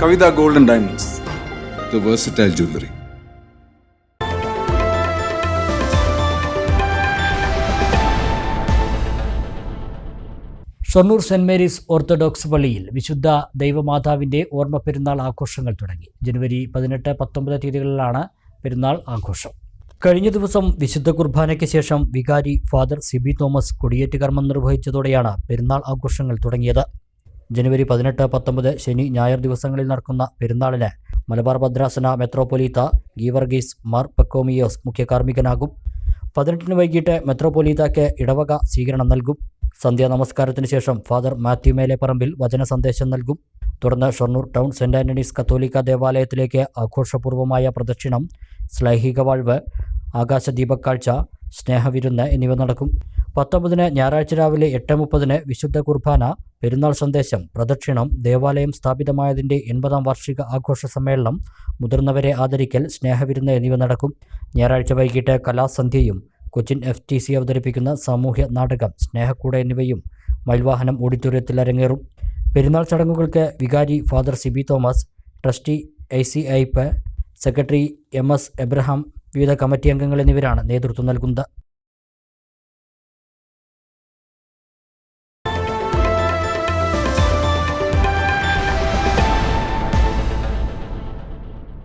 Kavitha golden diamonds. The versatile jewellery Shoranur saint Mary's orthodox പള്ളിയിൽ വിശുദ്ധ ദൈവമാതാവിന്റെ ഓർമ്മ പെരുന്നാൾ ആഘോഷങ്ങൾ തുടങ്ങി. ജനുവരി പതിനെട്ട് പത്തൊമ്പത് തീയതികളിലാണ് പെരുന്നാൾ ആഘോഷം. കഴിഞ്ഞ ദിവസം വിശുദ്ധ കുർബാനയ്ക്ക് ശേഷം വികാരി ഫാദർ സിബി തോമസ് കൊടിയേറ്റ് കർമ്മം നിർവഹിച്ചതോടെയാണ് പെരുന്നാൾ ആഘോഷങ്ങൾ തുടങ്ങിയത്. ജനുവരി പതിനെട്ട് പത്തൊമ്പത് ശനി ഞായർ ദിവസങ്ങളിൽ നടക്കുന്ന പെരുന്നാളിന് മലബാർ ഭദ്രാസന മെത്രോപൊലീത്ത ഗീവർഗീസ് മാർ പെക്കോമിയോസ് മുഖ്യ കാർമ്മികനാകും പതിനെട്ടിന് വൈകിട്ട് മെത്രോപൊലീത്തയ്ക്ക് ഇടവക സ്വീകരണം നൽകും. സന്ധ്യാ നമസ്കാരത്തിന് ശേഷം ഫാദർ മാത്യു മേലെപ്പറമ്പിൽ വചന സന്ദേശം നൽകും. തുടർന്ന് ഷൊർണൂർ ടൗൺ സെന്റ് ആന്റണീസ് കത്തോലിക്ക ദേവാലയത്തിലേക്ക് ആഘോഷപൂർവമായ പ്രദക്ഷിണം ശ്ലൈഹിക വാഴ്വ് ആകാശദീപക്കാഴ്ച സ്നേഹവിരുന്ന് എന്നിവ നടക്കും. പത്തൊമ്പതിന് ഞായറാഴ്ച രാവിലെ എട്ട് മുപ്പതിന് വിശുദ്ധ കുർബാന പെരുന്നാൾ സന്ദേശം പ്രദക്ഷിണം ദേവാലയം സ്ഥാപിതമായതിന്റെ എൺപതാം വാർഷിക ആഘോഷ സമ്മേളനം മുതിർന്നവരെ ആദരിക്കൽ സ്നേഹവിരുന്ന് എന്നിവ നടക്കും. ഞായറാഴ്ച വൈകിട്ട് കലാസന്ധ്യയും കൊച്ചിൻ എഫ് ടി സി അവതരിപ്പിക്കുന്ന സാമൂഹ്യ നാടകം സ്നേഹക്കൂട എന്നിവയും മയിൽവാഹനം ഓഡിറ്റോറിയത്തിൽ അരങ്ങേറും. പെരുന്നാൾ ചടങ്ങുകൾക്ക് വികാരി father Sibi Thomas trustee I C Aipe secretary M S Abraham വിവിധ കമ്മിറ്റി അംഗങ്ങൾ എന്നിവരാണ് നേതൃത്വം നൽകുന്നത്.